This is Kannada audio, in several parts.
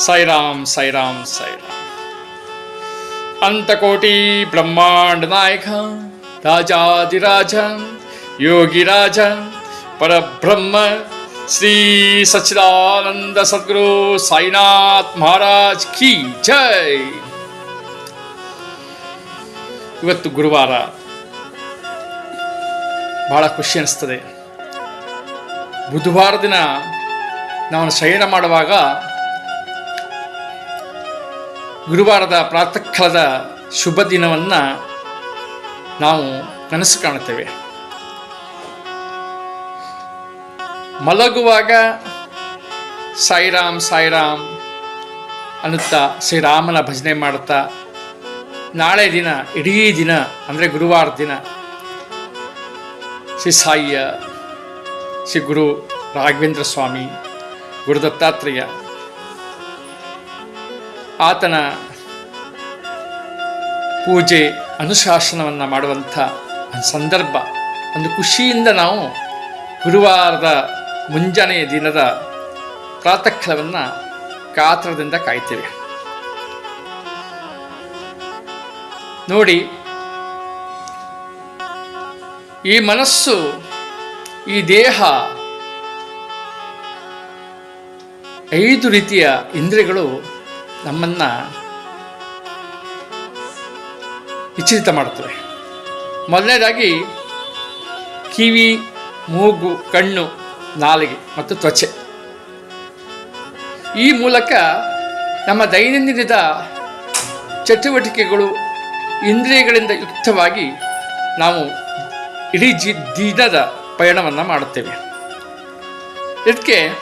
ಸಾಯಿರಾಮ್ ಸಾಯಿರಾಮ್ ಸಾಯಿರಾಮ್ ಅಂತಕೋಟಿ ಬ್ರಹ್ಮಾಂಡ ನಾಯಕ ರಾಜಾದಿರಾಜ ಯೋಗಿರಾಜ ಪರಬ್ರಹ್ಮ ಶ್ರೀ ಸಚ್ಚಿದಾನಂದ ಸದ್ಗುರು ಸಾಯಿನಾಥ್ ಮಹಾರಾಜ್ ಕಿ ಜೈ ಇವತ್ತು ಗುರುವಾರ ಬಹಳ ಖುಷಿ ಅನಿಸ್ತದೆ. ಬುಧವಾರ ದಿನ ನಾವು ಶಯನ ಮಾಡುವಾಗ ಗುರುವಾರದ ಪ್ರಾತಃಕಾಲದ ಶುಭ ದಿನವನ್ನು ನಾವು ಕನಸು ಕಾಣುತ್ತೇವೆ. ಮಲಗುವಾಗ ಸಾಯಿರಾಮ್ ಸಾಯಿರಾಮ್ ಅನ್ನುತ್ತಾ ಶ್ರೀರಾಮನ ಭಜನೆ ಮಾಡುತ್ತಾ ನಾಳೆ ದಿನ, ಇಡೀ ದಿನ, ಅಂದರೆ ಗುರುವಾರ ದಿನ ಶ್ರೀ ಸಾಯಿಯ, ಶ್ರೀ ಗುರು ರಾಘವೇಂದ್ರ ಸ್ವಾಮಿ ಗುರು ದತ್ತಾತ್ರೇಯ ಆತನ ಪೂಜೆ, ಅನುಶಾಸನವನ್ನು ಮಾಡುವಂಥ ಸಂದರ್ಭ. ಒಂದು ಖುಷಿಯಿಂದ ನಾವು ಗುರುವಾರದ ಮುಂಜಾನೆಯ ದಿನದ ಪ್ರಾತಃಕಾಲವನ್ನು ಕಾತ್ರದಿಂದ ಕಾಯ್ತೇವೆ. ನೋಡಿ, ಈ ಮನಸ್ಸು, ಈ ದೇಹ ಐದು ರೀತಿಯ ಇಂದ್ರಿಯಗಳು ನಮ್ಮನ್ನು ವಿಚಲಿತ ಮಾಡುತ್ತವೆ ಮೊದಲನೇದಾಗಿ ಕಿವಿ, ಮೂಗು, ಕಣ್ಣು, ನಾಲಿಗೆ ಮತ್ತು ತ್ವಚೆ. ಈ ಮೂಲಕ ನಮ್ಮ ದೈನಂದಿನದ ಚಟುವಟಿಕೆಗಳು ಇಂದ್ರಿಯಗಳಿಂದ ಯುಕ್ತವಾಗಿ ನಾವು ಇಡೀ ಜಿ, ದಿನದ ಪಯಣವನ್ನು ಮಾಡುತ್ತೇವೆ. ಇದಕ್ಕೆ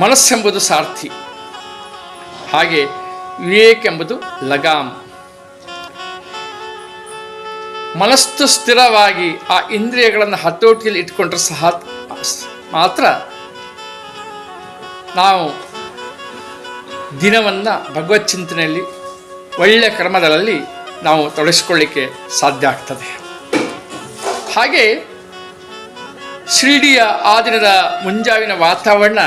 ಮನಸ್ಸೆಂಬುದು ಸಾರ್ಥಿ. ಹಾಗೆ ವಿವೇಕ್ ಎಂಬುದು ಲಗಾಮ್. ಮನಸ್ಸು ಸ್ಥಿರವಾಗಿ ಆ ಇಂದ್ರಿಯಗಳನ್ನು ಹತೋಟಿಯಲ್ಲಿ ಇಟ್ಕೊಂಡ್ರೆ ಸಹ ಮಾತ್ರ ನಾವು ದಿನವನ್ನು ಭಗವತ್ ಚಿಂತನೆಯಲ್ಲಿ ಒಳ್ಳೆಯ ಕ್ರಮಗಳಲ್ಲಿ ನಾವು ತೊಡಗಿಸ್ಕೊಳ್ಳಿಕ್ಕೆ ಸಾಧ್ಯ ಆಗ್ತದೆ. ಹಾಗೆ ಶಿರಡಿಯ ಆ ದಿನದ ಮುಂಜಾವಿನ ವಾತಾವರಣ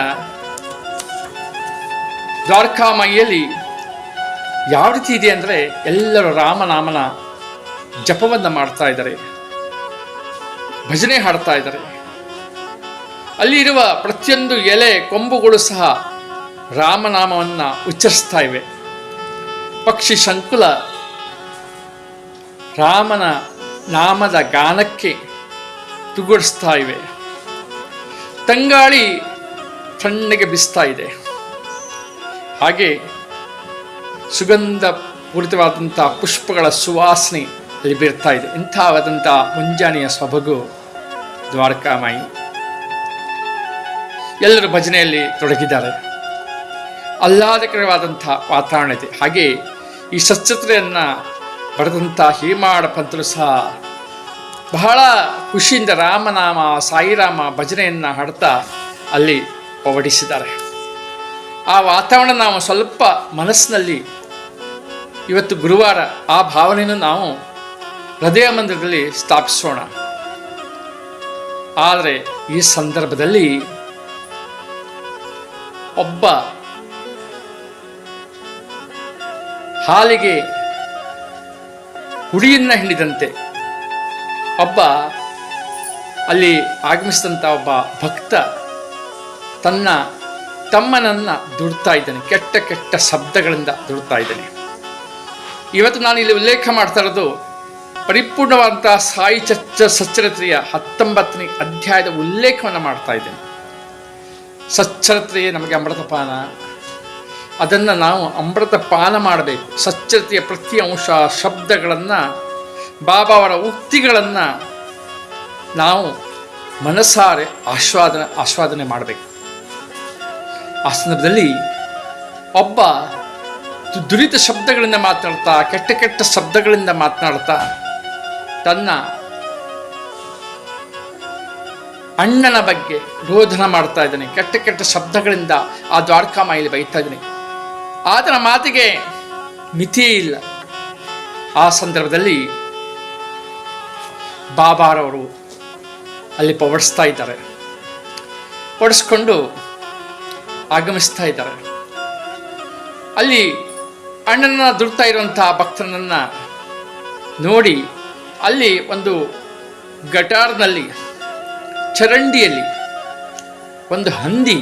ದ್ವಾರಕಾಮಾಯಿಯಲ್ಲಿ ಯಾವ ರೀತಿ ಇದೆ ಅಂದರೆ ಎಲ್ಲರೂ ರಾಮನಾಮನ ಜಪವನ್ನು ಮಾಡ್ತಾ ಇದ್ದಾರೆ, ಭಜನೆ ಹಾಡ್ತಾ ಇದ್ದಾರೆ. ಅಲ್ಲಿರುವ ಪ್ರತಿಯೊಂದು ಎಲೆ, ಕೊಂಬುಗಳು ಸಹ ರಾಮನಾಮವನ್ನು ಉಚ್ಚರಿಸ್ತಾ ಇವೆ. ಪಕ್ಷಿ ಸಂಕುಲ ರಾಮನ ನಾಮದ ಗಾನಕ್ಕೆ ತುಗುಡಿಸ್ತಾ ಇವೆ. ತಂಗಾಳಿ ತಣ್ಣಗೆ ಬಿಸ್ತಾ ಇದೆ. ಸುಗಂಧ ಪೂರಿತವಾದಂಥ ಪುಷ್ಪಗಳ ಸುವಾಸನೆ ಅಲ್ಲಿ ಬೀರ್ತಾ ಇದೆ. ಇಂಥವಾದಂಥ ಮುಂಜಾನೆಯ ಸೊಬಗು ದ್ವಾರಕಾಮಾಯಿ. ಎಲ್ಲರೂ ಭಜನೆಯಲ್ಲಿ ತೊಡಗಿದ್ದಾರೆ. ಆಹ್ಲಾದಕರವಾದಂಥ ವಾತಾವರಣ ಇದೆ. ಹಾಗೆ ಈ ಸಚ್ಛತ್ರೆಯನ್ನು ಬರೆದಂಥ ಹೇಮಾಡ ಪಂತರು ಸಹ ಬಹಳ ಖುಷಿಯಿಂದ ರಾಮನಾಮ, ಸಾಯಿರಾಮ ಭಜನೆಯನ್ನು ಹಾಡ್ತಾ ಅಲ್ಲಿ ಪವಡಿಸಿದ್ದಾರೆ ಆ ವಾತಾವರಣ ನಾವು ಸ್ವಲ್ಪ ಮನಸ್ಸಿನಲ್ಲಿ ಇವತ್ತು ಗುರುವಾರ ಆ ಭಾವನೆಯನ್ನು ನಾವು ಹೃದಯ ಮಂದಿರದಲ್ಲಿ ಸ್ಥಾಪಿಸೋಣ. ಆದರೆ ಈ ಸಂದರ್ಭದಲ್ಲಿ ಒಬ್ಬ ಹಾಲಿಗೆ ಹುಡಿಯನ್ನ ಹಿಡಿದಂತೆ ಒಬ್ಬ ಅಲ್ಲಿ ಆಗಮಿಸಿದಂಥ ಒಬ್ಬ ಭಕ್ತ ತನ್ನ ತಮ್ಮನನ್ನು ದುಡ್ತಾ ಇದ್ದಾನೆ, ಕೆಟ್ಟ ಕೆಟ್ಟ ಶಬ್ದಗಳಿಂದ ದುಡ್ತಾ ಇದ್ದಾನೆ. ಇವತ್ತು ನಾನು ಇಲ್ಲಿ ಉಲ್ಲೇಖ ಮಾಡ್ತಾ ಇರೋದು ಪರಿಪೂರ್ಣವಾದಂತಹ ಸಾಯಿ ಚಚ್ಚ ಸಚ್ಚರತ್ರೆಯ ಹತ್ತೊಂಬತ್ತನೇ ಅಧ್ಯಾಯದ ಉಲ್ಲೇಖವನ್ನು ಮಾಡ್ತಾ ಇದ್ದೇನೆ. ಸಚ್ಚರಿತ್ರೆಯೇ ನಮಗೆ ಅಮೃತಪಾನ. ಅದನ್ನು ನಾವು ಅಮೃತ ಪಾನ ಮಾಡಬೇಕು. ಸಚ್ಚರಿತೆಯ ಪ್ರತಿ ಅಂಶ, ಶಬ್ದಗಳನ್ನು, ಬಾಬಾ ಅವರ ಉಕ್ತಿಗಳನ್ನು ನಾವು ಮನಸಾರೆ ಆಸ್ವಾದನೆ ಆಸ್ವಾದನೆ ಮಾಡಬೇಕು. ಆ ಸಂದರ್ಭದಲ್ಲಿ ಒಬ್ಬ ದುರಿತ ಶಬ್ದಗಳಿಂದ ಮಾತನಾಡ್ತಾ ಕೆಟ್ಟ ಕೆಟ್ಟ ಶಬ್ದಗಳಿಂದ ಮಾತನಾಡ್ತಾ ತನ್ನ ಅಣ್ಣನ ಬಗ್ಗೆ ರೋಧನ ಮಾಡ್ತಾ ಇದ್ದಾನೆ. ಕೆಟ್ಟ ಕೆಟ್ಟ ಶಬ್ದಗಳಿಂದ ಆ ದ್ವಾರಕಾ ಮಾಯಲ್ಲಿ ಬೈತಾ ಇದ್ದಾನೆ. ಆತನ ಮಾತಿಗೆ ಮಿತಿಯೇ ಇಲ್ಲ. ಆ ಸಂದರ್ಭದಲ್ಲಿ ಬಾಬಾರವರು ಅಲ್ಲಿ ಪವಡಿಸ್ತಾ ಇದ್ದಾರೆ. ಪಡಿಸ್ಕೊಂಡು ಆಗಮಿಸ್ತಾ ಇದ್ದಾರೆ. ಅಲ್ಲಿ ಅಣ್ಣನ ದುಡ್ತಾ ಇರುವಂತಹ ಭಕ್ತನನ್ನ ನೋಡಿ ಅಲ್ಲಿ ಒಂದು ಗಟಾರ್ನಲ್ಲಿ, ಚರಂಡಿಯಲ್ಲಿ, ಒಂದು ಹಂದಿ,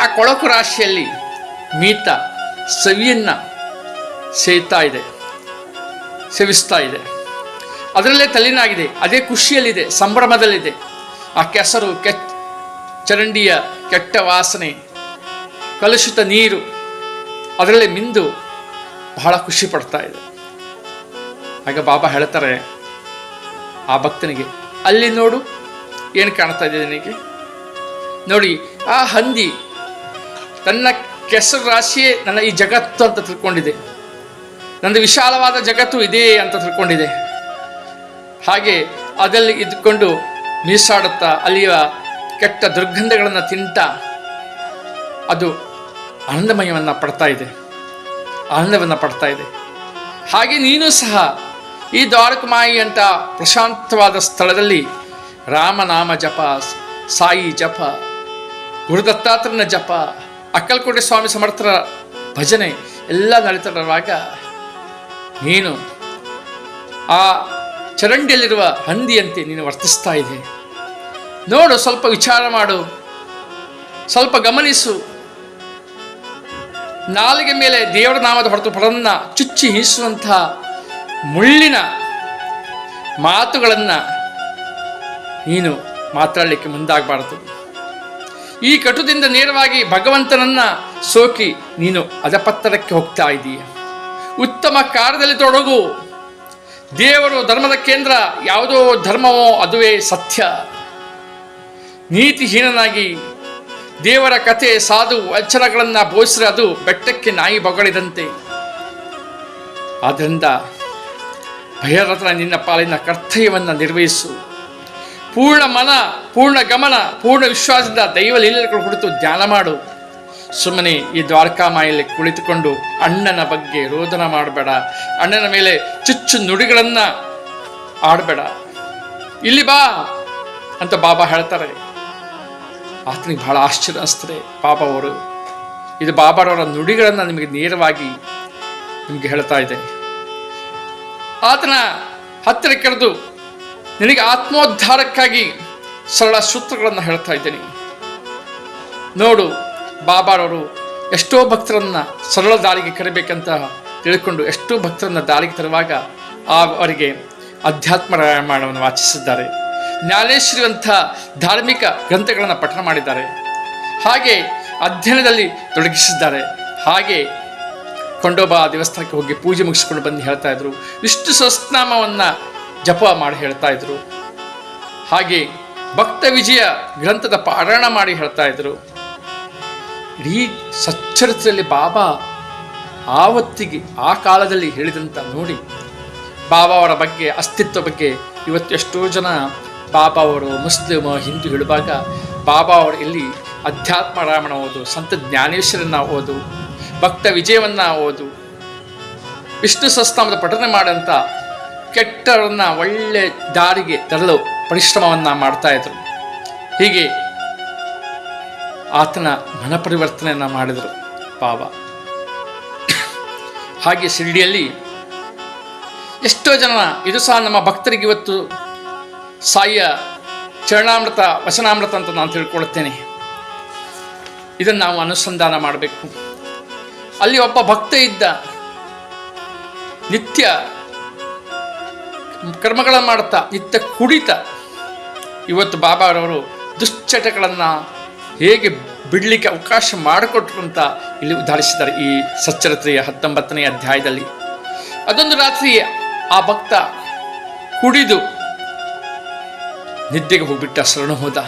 ಆ ಕೊಳಕು ರಾಶಿಯಲ್ಲಿ ಮೀತ ಸವಿಯನ್ನ ಸೇತಾ ಇದೆ, ಸೇವಿಸ್ತಾ ಇದೆ. ಅದರಲ್ಲೇ ತಲ್ಲಿನಾಗಿದೆ. ಅದೇ ಖುಷಿಯಲ್ಲಿದೆ, ಸಂಭ್ರಮದಲ್ಲಿದೆ. ಆ ಕೆಸರು ಕೆಟ್ಟ ಚರಂಡಿಯ ಕೆಟ್ಟ ವಾಸನೆ, ಕಲುಷಿತ ನೀರು, ಅದರಲ್ಲಿ ಮಿಂದು ಬಹಳ ಖುಷಿ ಪಡ್ತಾ ಇದೆ. ಹಾಗೆ ಬಾಬಾ ಹೇಳ್ತಾರೆ, ಆ ಭಕ್ತನಿಗೆ, ಅಲ್ಲಿ ನೋಡು, ಏನು ಕಾಣ್ತಾ ಇದೆ ನಿನಗೆ? ನೋಡಿ, ಆ ಹಂದಿ ತನ್ನ ಕೆಸರು ರಾಶಿಯೇ ನನ್ನ ಈ ಜಗತ್ತು ಅಂತ ತಿಳ್ಕೊಂಡಿದೆ. ನಂದು ವಿಶಾಲವಾದ ಜಗತ್ತು ಇದೇ ಅಂತ ತಿಳ್ಕೊಂಡಿದೆ. ಹಾಗೆ ಅದಲ್ಲಿ ಇದ್ದುಕೊಂಡು ಮೀಸಾಡುತ್ತಾ ಅಲ್ಲಿಯ ಕೆಟ್ಟ ದುರ್ಗಂಧಗಳನ್ನು ತಿಂತ ಅದು ಆನಂದಮಯವನ್ನು ಪಡ್ತಾ ಇದೆ. ಆನಂದವನ್ನು ಪಡ್ತಾ ಇದೆ. ಹಾಗೆ ನೀನು ಸಹ ಈ ದ್ವಾರಕಮಾಯಿ ಅಂತ ಪ್ರಶಾಂತವಾದ ಸ್ಥಳದಲ್ಲಿ ರಾಮನಾಮ ಜಪ, ಸಾಯಿ ಜಪ, ಗುರುದತ್ತಾತ್ರನ ಜಪ, ಅಕ್ಕಲ್ಕೋಟೆ ಸ್ವಾಮಿ ಸಮರ್ಥರ ಭಜನೆ ಎಲ್ಲ ನಡೀತಿರುವಾಗ ನೀನು ಆ ಚರಂಡಿಯಲ್ಲಿರುವ ಹಂದಿಯಂತೆ ನೀನು ವರ್ತಿಸ್ತಾ ಇದೆ ನೋಡು, ಸ್ವಲ್ಪ ವಿಚಾರ ಮಾಡು. ಸ್ವಲ್ಪ ಗಮನಿಸು. ನಾಲಿಗೆ ಮೇಲೆ ದೇವರ ನಾಮದ ಹೊರತು ಪಡನ್ನ ಚುಚ್ಚಿ ಹೀಸುವಂತಹ ಮುಳ್ಳಿನ ಮಾತುಗಳನ್ನು ನೀನು ಮಾತಾಡಲಿಕ್ಕೆ ಮುಂದಾಗಬಾರದು. ಈ ಕಟುದಿಂದ ನೇರವಾಗಿ ಭಗವಂತನನ್ನ ಸೋಕಿ ನೀನು ಅಧಪತ್ತರಕ್ಕೆ ಹೋಗ್ತಾ ಇದ್ದೀಯ. ಉತ್ತಮ ಕಾರ್ಯದಲ್ಲಿ ತೊಡಗು. ದೇವರು ಧರ್ಮದ ಕೇಂದ್ರ ಯಾವುದೋ ಧರ್ಮವೋ ಅದುವೇ ಸತ್ಯ. ನೀತಿಹೀನನಾಗಿ ದೇವರ ಕಥೆ ಸಾಧು ವಚನಗಳನ್ನು ಬೋಧಿಸಿದ್ರೆ ಅದು ಬೆಟ್ಟಕ್ಕೆ ನಾಯಿ ಬಗಳಿದಂತೆ. ಆದ್ದರಿಂದ ಭಯರತ್ನ ನಿನ್ನ ಪಾಲಿನ ಕರ್ತವ್ಯವನ್ನು ನಿರ್ವಹಿಸು. ಪೂರ್ಣ ಮನ, ಪೂರ್ಣ ಗಮನ, ಪೂರ್ಣ ವಿಶ್ವಾಸದಿಂದ ದೈವ ಲೀಲೆಗಳು ಕುರಿತು ಧ್ಯಾನ ಮಾಡು. ಸುಮ್ಮನೆ ಈ ದ್ವಾರಕಾಮಾಯಲ್ಲಿ ಕುಳಿತುಕೊಂಡು ಅಣ್ಣನ ಬಗ್ಗೆ ರೋದನ ಮಾಡಬೇಡ. ಅಣ್ಣನ ಮೇಲೆ ಚುಚ್ಚು ನುಡಿಗಳನ್ನು ಆಡಬೇಡ. ಇಲ್ಲಿ ಬಾ ಅಂತ ಬಾಬಾ ಹೇಳ್ತಾರೆ. ಆತನಿಗೆ ಬಹಳ ಆಶ್ಚರ್ಯ ಅನಿಸ್ತದೆ ಬಾಬಾ ಅವರು ಇದು ಬಾಬಾರವರ ನುಡಿಗಳನ್ನು ನಿಮಗೆ ನೇರವಾಗಿ ನಿಮಗೆ ಹೇಳ್ತಾ ಇದೆ ಆತನ ಹತ್ತಿರ ಕರೆದು ನಿನಗೆ ಆತ್ಮೋದ್ಧಾರಕ್ಕಾಗಿ ಸರಳ ಸೂತ್ರಗಳನ್ನು ಹೇಳ್ತಾ ಇದ್ದೇನೆ. ನೋಡು, ಬಾಬಾರವರು ಎಷ್ಟೋ ಭಕ್ತರನ್ನ ಸರಳ ದಾರಿಗೆ ಕರಿಬೇಕಂತ ತಿಳ್ಕೊಂಡು ಎಷ್ಟೋ ಭಕ್ತರನ್ನ ದಾರಿಗೆ ತರುವಾಗ ಆ ಅವರಿಗೆ ಅಧ್ಯಾತ್ಮ ರಾಮಾಯಣವನ್ನು ವಾಚಿಸಿದ್ದಾರೆ. ಜ್ಞಾನೇಶ್ವರಿವಂಥ ಧಾರ್ಮಿಕ ಗ್ರಂಥಗಳನ್ನು ಪಠನ ಮಾಡಿದ್ದಾರೆ. ಹಾಗೆ ಅಧ್ಯಯನದಲ್ಲಿ ತೊಡಗಿಸಿದ್ದಾರೆ. ಹಾಗೆ ಕೊಂಡೋಬಾ ದೇವಸ್ಥಾನಕ್ಕೆ ಹೋಗಿ ಪೂಜೆ ಮುಗಿಸ್ಕೊಂಡು ಬಂದು ಹೇಳ್ತಾ ಇದ್ರು. ವಿಷ್ಣು ಸಹಸ್ನಾಮವನ್ನು ಜಪ ಮಾಡಿ ಹೇಳ್ತಾ ಇದ್ರು. ಹಾಗೆ ಭಕ್ತ ವಿಜಯ ಗ್ರಂಥದ ಪಾರಾಯಣ ಮಾಡಿ ಹೇಳ್ತಾ ಇದ್ರು. ಇಡೀ ಸಚ್ಚರಿತ್ರೆಯಲ್ಲಿ ಬಾಬಾ ಆವತ್ತಿಗೆ, ಆ ಕಾಲದಲ್ಲಿ ಹೇಳಿದಂತ ನೋಡಿ, ಬಾಬಾ ಅವರ ಬಗ್ಗೆ, ಅಸ್ತಿತ್ವ ಬಗ್ಗೆ ಇವತ್ತು ಎಷ್ಟೋ ಜನ ಬಾಬಾ ಅವರು ಮುಸ್ಲಿಮ ಹಿಂದೂ ಹೇಳುವಾಗ ಬಾಬಾ ಅವರು ಇಲ್ಲಿ ಅಧ್ಯಾತ್ಮ ರಾಮಣ ಓದು, ಸಂತ ಜ್ಞಾನೇಶ್ವರನ್ನ ಓದು, ಭಕ್ತ ವಿಜಯವನ್ನ ಓದು, ವಿಷ್ಣು ಸಸ್ತಾಮದ ಪಠನೆ ಮಾಡಂತ ಕೆಟ್ಟವರನ್ನ ಒಳ್ಳೆ ದಾರಿಗೆ ತರಲು ಪರಿಶ್ರಮವನ್ನ ಮಾಡ್ತಾ ಇದ್ರು. ಹೀಗೆ ಆತನ ಮನ ಪರಿವರ್ತನೆಯನ್ನು ಮಾಡಿದರು ಪಾಪ. ಹಾಗೆ ಶಿರ್ಡಿಯಲ್ಲಿ ಎಷ್ಟೋ ಜನ, ಇದು ಸಹ ನಮ್ಮ ಭಕ್ತರಿಗೆ ಇವತ್ತು ಸಾಯಿಯ ಚರಣಾಮೃತ, ವಚನಾಮೃತ ಅಂತ ನಾನು ತಿಳ್ಕೊಳ್ತೇನೆ. ಇದನ್ನು ನಾವು ಅನುಸಂಧಾನ ಮಾಡಬೇಕು. ಅಲ್ಲಿ ಒಬ್ಬ ಭಕ್ತ ಇದ್ದ ನಿತ್ಯ ಕರ್ಮಗಳನ್ನು ಮಾಡ್ತಾ, ನಿತ್ಯ ಕುಡಿತ, ಇವತ್ತು ಬಾಬಾರವರು ದುಶ್ಚಟಗಳನ್ನು ಹೇಗೆ ಬಿಡಲಿಕ್ಕೆ ಅವಕಾಶ ಮಾಡಿಕೊಟ್ರು ಅಂತ ಇಲ್ಲಿ ಉದಾಹರಿಸಿದ್ದಾರೆ ಈ ಸಚ್ಚರಿತ್ರೆಯ ಹತ್ತೊಂಬತ್ತನೇ ಅಧ್ಯಾಯದಲ್ಲಿ. ಅದೊಂದು ರಾತ್ರಿ ಆ ಭಕ್ತ ಕುಡಿದು ನಿದ್ದೆಗೆ ಹೋಗ್ಬಿಟ್ಟ ಶರಣ ಹೋದ.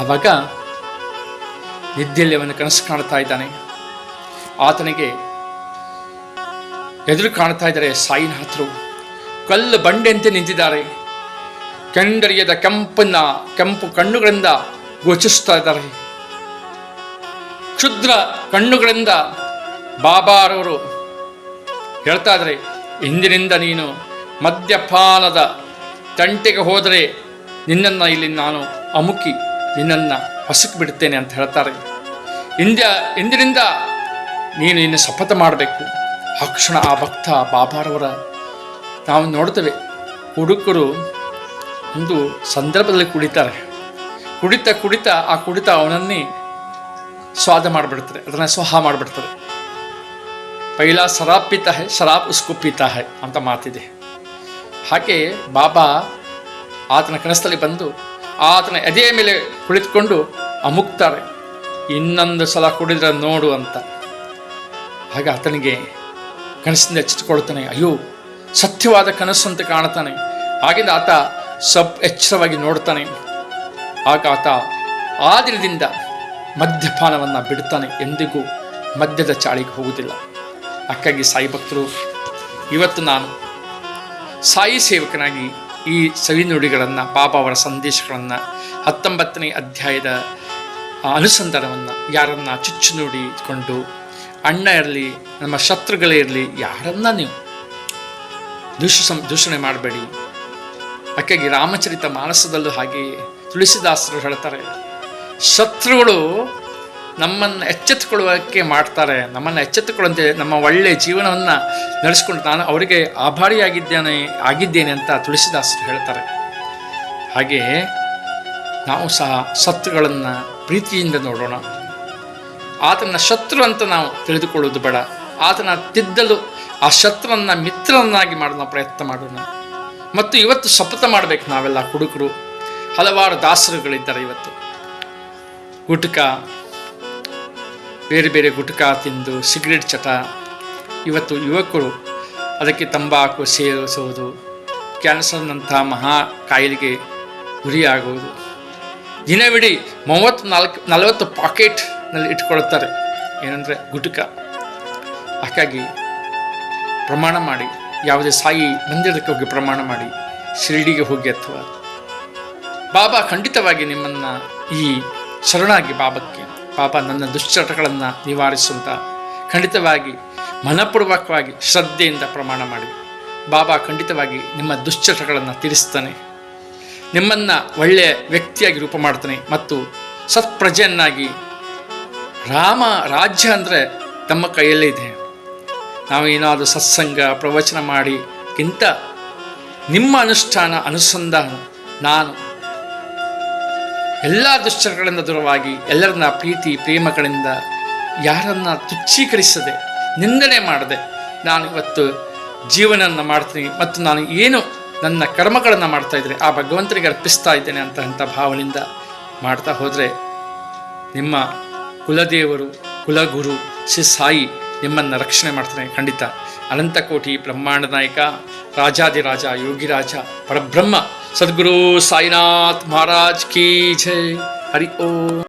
ಆವಾಗ ನಿದ್ದೆಯಲ್ಲಿ ಅವನು ಕನಸು ಕಾಣ್ತಾ ಇದ್ದಾನೆ. ಆತನಿಗೆ ಎದುರು ಕಾಣ್ತಾ ಇದ್ದಾರೆ ಸಾಯಿನಾಥರು ಕಲ್ಲು ಬಂಡೆಯಂತೆ ನಿಂತಿದ್ದಾರೆ. ಕೆಂಡರಿಯದ ಕೆಂಪನ್ನ, ಕೆಂಪು ಕಣ್ಣುಗಳಿಂದ ಗೋಚಿಸ್ತಾ ಇದ್ದಾರೆ. ಕ್ಷುದ್ರ ಕಣ್ಣುಗಳಿಂದ ಬಾಬಾರವರು ಹೇಳ್ತಾ ಇದ್ದಾರೆ, ಇಂದಿನಿಂದ ನೀನು ಮದ್ಯಪಾನದ ತಂಟೆಗೆ ಹೋದರೆ ನಿನ್ನನ್ನು ಇಲ್ಲಿ ನಾನು ಅಮುಕಿ, ನಿನ್ನನ್ನು ಹಸುಕು ಬಿಡ್ತೇನೆ ಅಂತ ಹೇಳ್ತಾರೆ. ಇಂದ ಇಂದಿನಿಂದ ನೀನು ಇನ್ನು ಶಪಥ ಮಾಡಬೇಕು. ಆ ಕ್ಷಣ ಆ ಭಕ್ತ ಬಾಬಾರವರ ನಾವು ನೋಡ್ತೇವೆ. ಹುಡುಕರು ಒಂದು ಸಂದರ್ಭದಲ್ಲಿ ಕುಡಿತಾರೆ. ಕುಡಿತ ಕುಡಿತ, ಆ ಕುಡಿತ ಅವನನ್ನೇ ಸ್ವಾದ ಮಾಡಿಬಿಡ್ತಾರೆ. ಅದನ್ನು ಸ್ವಹ ಮಾಡಿಬಿಡ್ತಾರೆ. ಪೈಲಾ ಶರಾಬ್ ಪೀತಾ ಹೈ ಶರಾಬ್ ಉಸ್ಕು ಪೀತಾ ಹೈ ಅಂತ ಮಾತಿದೆ. ಹಾಗೆ ಬಾಬಾ ಆತನ ಕನಸಲ್ಲಿ ಬಂದು ಆತನ ಎದೆಯ ಮೇಲೆ ಕುಳಿತುಕೊಂಡು ಅಮುಕ್ತಾರೆ, ಇನ್ನೊಂದು ಸಲ ಕುಡಿದ್ರೆ ನೋಡು ಅಂತ. ಆಗ ಆತನಿಗೆ ಕನಸಿಂದ ಎಚ್ಚೆತ್ತುಕೊಳ್ತಾನೆ, ಅಯ್ಯೋ, ಸತ್ಯವಾದ ಕನಸು ಅಂತ ಕಾಣ್ತಾನೆ ಆಗಿಂದ ಆತ ಸಬ್ ಎಚ್ಚರವಾಗಿ ನೋಡ್ತಾನೆ. ಆಗ ಆತ ಆ ದಿನದಿಂದ ಮದ್ಯಪಾನವನ್ನು ಬಿಡ್ತಾನೆ ಎಂದಿಗೂ ಮದ್ಯದ ಚಾಳಿಗೆ ಹೋಗುವುದಿಲ್ಲ. ಅಕ್ಕಾಗಿ ಸಾಯಿ ಭಕ್ತರು, ಇವತ್ತು ನಾನು ಸಾಯಿ ಸೇವಕನಾಗಿ ಈ ಸವಿನುಡಿಗಳನ್ನು, ಪಾಪ ಅವರ ಸಂದೇಶಗಳನ್ನು ಹತ್ತೊಂಬತ್ತನೇ ಅಧ್ಯಾಯದ ಅನುಸಂಧಾನವನ್ನು ಯಾರನ್ನ ಚುಚ್ಚು ನೋಡಿಕೊಂಡು ಅಣ್ಣ ಇರಲಿ, ನಮ್ಮ ಶತ್ರುಗಳೇ ಇರಲಿ, ಯಾರನ್ನ ನೀವು ದೂಷ ಸಂ, ದೂಷಣೆ ಮಾಡಬೇಡಿ. ಅಕ್ಕಾಗಿ ರಾಮಚರಿತ ಮಾನಸದಲ್ಲೂ ಹಾಗೆಯೇ ತುಳಸಿದಾಸರು ಹೇಳ್ತಾರೆ, ಶತ್ರುಗಳು ನಮ್ಮನ್ನು ಎಚ್ಚೆತ್ತುಕೊಳ್ಳುವಕ್ಕೆ ಮಾಡ್ತಾರೆ. ನಮ್ಮನ್ನು ಎಚ್ಚೆತ್ತುಕೊಳ್ಳುವಂತೆ ನಮ್ಮ ಒಳ್ಳೆಯ ಜೀವನವನ್ನು ನಡೆಸ್ಕೊಂಡು ನಾನು ಅವರಿಗೆ ಆಭಾರಿಯಾಗಿದ್ದೇನೆ, ಆಗಿದ್ದೇನೆ ಅಂತ ತುಳಸಿದಾಸರು ಹೇಳ್ತಾರೆ. ಹಾಗೆಯೇ ನಾವು ಸಹ ಸತ್ತುಗಳನ್ನು ಪ್ರೀತಿಯಿಂದ ನೋಡೋಣ. ಆತನ ಶತ್ರು ಅಂತ ನಾವು ತಿಳಿದುಕೊಳ್ಳೋದು ಬೇಡ. ಆತನ ತಿದ್ದಲು ಆ ಶತ್ರುವನ್ನು ಮಿತ್ರನನ್ನಾಗಿ ಮಾಡೋಣ ಪ್ರಯತ್ನ ಮಾಡೋಣ. ಮತ್ತು ಇವತ್ತು ಶಪಥ ಮಾಡಬೇಕು ನಾವೆಲ್ಲ ಹುಡುಗರು ಹಲವಾರು ದಾಸರುಗಳಿದ್ದಾರೆ ಇವತ್ತು. ಗುಟ್ಕ ಬೇರೆ ಬೇರೆ ಗುಟ್ಕ ತಿಂದು ಸಿಗರೇಟ್ ಚಟ. ಇವತ್ತು ಯುವಕರು ಅದಕ್ಕೆ ತಂಬಾಕು ಸೇವಿಸುವುದು ಕ್ಯಾನ್ಸರ್ನಂಥ ಮಹಾ ಕಾಯಿಲೆಗೆ ಗುರಿಯಾಗುವುದು. ದಿನವಿಡೀ ಮೂವತ್ತು ನಾಲ್ಕು, ನಲವತ್ತು ಪಾಕೆಟ್ನಲ್ಲಿ ಇಟ್ಕೊಳ್ತಾರೆ. ಏನಂದರೆ ಗುಟ್ಕ. ಹಾಗಾಗಿ ಪ್ರಮಾಣ ಮಾಡಿ, ಯಾವುದೇ ಸಾಯಿ ಮಂದಿರಕ್ಕೆ ಹೋಗಿ ಪ್ರಮಾಣ ಮಾಡಿ, ಶಿರಡಿಗೆ ಹೋಗಿ ಅಥವಾ ಬಾಬಾ ಖಂಡಿತವಾಗಿ ನಿಮ್ಮನ್ನು ಈ ಶರಣಾಗಿ ಬಾಬಕ್ಕೆ ಬಾಬಾ ನನ್ನ ದುಶ್ಚಟಗಳನ್ನು ನಿವಾರಿಸುವಂಥ ಖಂಡಿತವಾಗಿ ಮನಪೂರ್ವಕವಾಗಿ ಶ್ರದ್ಧೆಯಿಂದ ಪ್ರಮಾಣ ಮಾಡಿ. ಬಾಬಾ ಖಂಡಿತವಾಗಿ ನಿಮ್ಮ ದುಶ್ಚಟಗಳನ್ನು ತೀರಿಸ್ತಾನೆ. ನಿಮ್ಮನ್ನು ಒಳ್ಳೆಯ ವ್ಯಕ್ತಿಯಾಗಿ ರೂಪ ಮಾಡ್ತಾನೆ ಮತ್ತು ಸತ್ಪ್ರಜೆಯನ್ನಾಗಿ ರಾಮ ರಾಜ್ಯ ಅಂದರೆ ತಮ್ಮ ಕೈಯಲ್ಲೇ ಇದೆ. ನಾವು ಏನಾದರೂ ಸತ್ಸಂಗ, ಪ್ರವಚನ ಮಾಡಿಗಿಂತ ನಿಮ್ಮ ಅನುಷ್ಠಾನ, ಅನುಸಂಧಾನ ನಾನು ಎಲ್ಲ ದುಶ್ಚರಗಳಿಂದ ದೂರವಾಗಿ ಎಲ್ಲರನ್ನ ಪ್ರೀತಿ, ಪ್ರೇಮಗಳಿಂದ ಯಾರನ್ನ ತುಚ್ಛೀಕರಿಸದೆ, ನಿಂದನೆ ಮಾಡದೆ ನಾನು ಇವತ್ತು ಜೀವನವನ್ನು ಮಾಡ್ತೀನಿ ಮತ್ತು ನಾನು ಏನು ನನ್ನ ಕರ್ಮಗಳನ್ನು ಮಾಡ್ತಾ ಇದ್ದರೆ ಆ ಭಗವಂತನಿಗೆ ಅರ್ಪಿಸ್ತಾ ಇದ್ದೇನೆ ಅಂತ ಅಂಥ ಭಾವನೆಯಿಂದ ಮಾಡ್ತಾ ಹೋದರೆ ನಿಮ್ಮ ಕುಲದೇವರು, ಕುಲಗುರು, ಶ್ರೀ ಸಾಯಿ ನಿಮ್ಮನ್ನು ರಕ್ಷಣೆ ಮಾಡ್ತಾನೆ ಖಂಡಿತ. ಅನಂತಕೋಟಿ ಬ್ರಹ್ಮಾಂಡ ನಾಯಕ ರಾಜಾದಿರಾಜ ಯೋಗಿರಾಜ, ಪರಬ್ರಹ್ಮ સદગુરુ સાઈનાથ મહારાજ કી જય. હરિ ઓમ.